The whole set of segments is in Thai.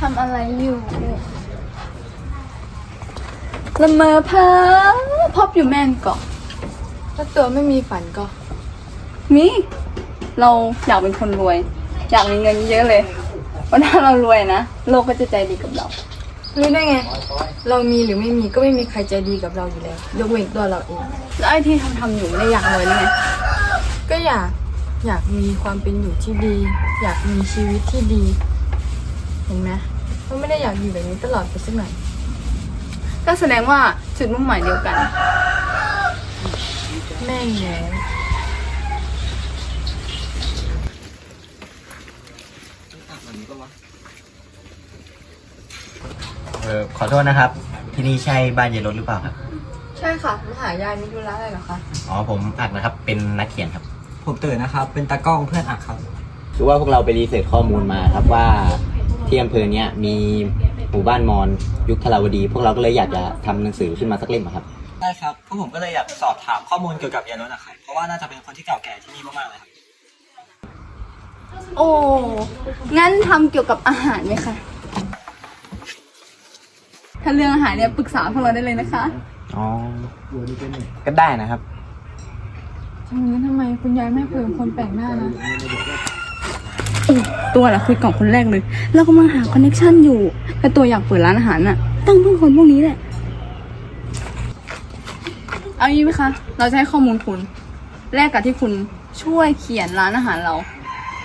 ทำอะไรอยู่ละเมอเพอพบอยู่แม่นเกาะถ้าตัวไม่มีฝันก็ มี เราอยากเป็นคนรวย อยากมีเงินเยอะเลยเพราะถ้าเรารวยนะ โลกก็จะใจดีกับเรา รู้ได้ไง เรามีหรือไม่มีก็ไม่มีใครใจดีกับเราอยู่แล้ว ยกเว้นตัวเราเอง แล้วไอ้ที่ทำทำอยู่ไม่ได้อยากรวยนี่ไง ก็อยาก อยากมีความเป็นอยู่ที่ดี อยากมีชีวิตที่ดี เห็นไหม เราไม่ได้อยากอยู่แบบนี้ตลอดไปสักหน่อยก็แสดงว่าจุดมุ่งหมายเดียวกัน แม่งแล้วเออขอโทษนะครับ ที่นี่ใช่บ้านเยนรถหรือเปล่าครับ ใช่ค่ะมาหายายมีธุระอะไรเหรอคะ อ๋อผมอักนะครับ เป็นนักเขียนครับ ผมตื่นนะครับ เป็นตากล้องเพื่อนอักครับ คือว่าพวกเราไปรีเสิร์ชข้อมูลมาครับว่า ที่อำเภอเนี้ยมีหมู่บ้านมอญยุคทราวดี พวกเราก็เลยอยากจะทำหนังสือขึ้นมาสักเล่มอะครับ ได้ครับพวกผมก็เลยอยากสอบถามข้อมูลเกี่ยวกับยานรถนะครับ เพราะว่าน่าจะเป็นคนที่เก่าแก่ที่นี่มากๆเลยครับ โอ้ งั้นทำเกี่ยวกับอาหารไหมคะ ถ้าเรื่องอาหารเนี่ยปรึกษาพวกเราได้เลยนะคะอ๋อ ก็ได้นะครับงั้นทำไมคุณยายไม่คุยกับคนแปลกหน้านะ ตัวแหละคุยก่อนคนแรกเลย เรากำลังหาคอนเนคชันอยู่ แต่ตัวอยากเปิดร้านอาหารน่ะต้องพึ่งคนพวกนี้แหละ เอางี้ไหมคะ เราจะให้ข้อมูลคุณ แลกกับที่คุณช่วยเขียนร้านอาหารเรา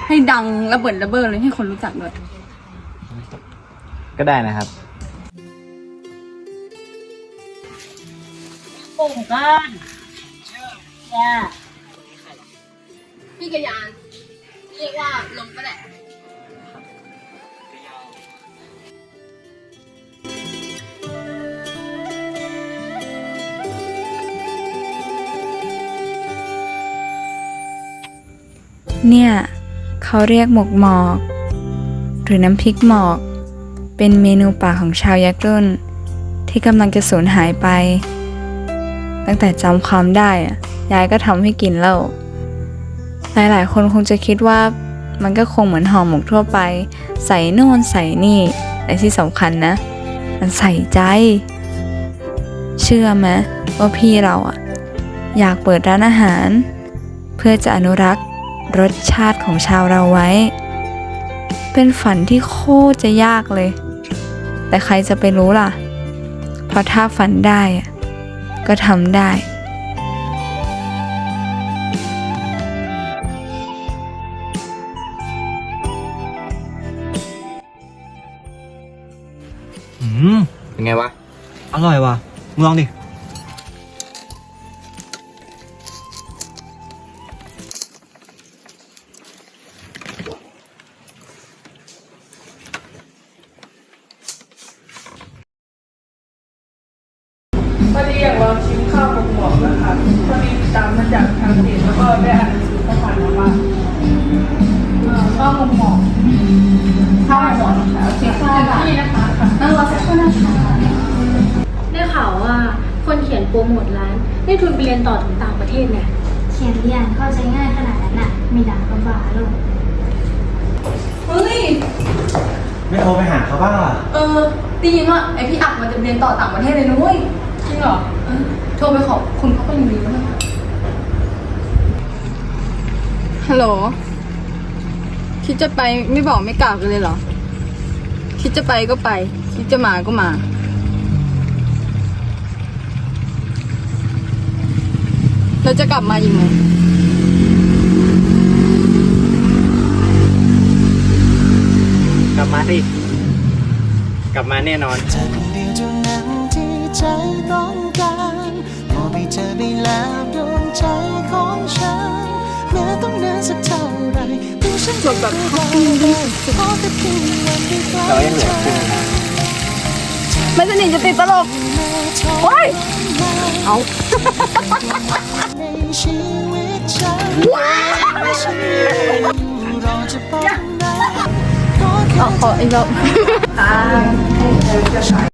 ให้ดังระเบิดระเบ้อเลยให้คนรู้จักด้วย ก็ได้นะครับ ปุ่มก้อนจ้าพี่กระยาน เรียกว่าลมก็แหละเนี่ย เขาเรียกหมกหมอก หรือน้ำพริกหมอก เป็นเมนูป่าของชาวยักษ์รุ่น ที่กำลังจะสูญหายไป ตั้งแต่จำความได้อะยายก็ทำให้กินแล้ว หลายๆ คนคงจะคิดว่ามันก็คงเหมือนห่อหมกทั่วไป ใส่โน่นใส่นี่แต่ที่สำคัญนะ มันใส่ใจ เชื่อไหมว่าพี่เราอะอยากเปิดร้านอาหาร เพื่อจะอนุรักษ์รสชาติของชาวเราไว้ เป็นฝันที่โคตรจะยากเลย แต่ใครจะไปรู้ล่ะ เพราะถ้าฝันได้ก็ทำได้ อืมเป็นไงวะ อร่อยว่ะมึงลองดิ พอดีอยากลองชิมข้าวกับหมอกนะคะพอดีตามมาจากทางเพจแล้วก็ได้อ่านสูตรเขาผ่านมาว่าเอ่อข้าวกับหมอกข้าวหมดน ได้ข่าวว่าคนเขียนโปรโมทร้านได้ทุนไปเรียนต่อถึงต่างประเทศเนี่ย เขียนเรียนเข้าใจง่ายขนาดนั้นน่ะ มีด่าก็บ้าลูกเฮ้ย ไม่โทรไปหาเขาบ้างล่ะ เออได้ยินว่าไอพี่อักมันจะเรียนต่อต่างประเทศเลยนุ้ยจริงเหรอเออโทรไปขอบคุณเขาก็ยังดีด้วยฮัลโหล คิดจะไปไม่บอกไม่กล่าวกันเลยเหรอ คิดจะไปก็ไป คิดจะมาก็มาเราจะกลับมาอีกไหมกลับมาสิกลับมาแน่นอน เธอคนเดียวเท่านั้นที่ใจต้องการมองไปเธอไปแล้วดวงใจของฉันแม้ต้องนานสักเท่าไรตัวฉันจะแบบขอแค่เพียงวันได้ใกล้เรายังเหลือครึ่งทาง ไม่สนิทจะติดตลกโอ้ยเอาในชีวิตฉันฉันอยู่รอจะบอกนะขออีกรอบ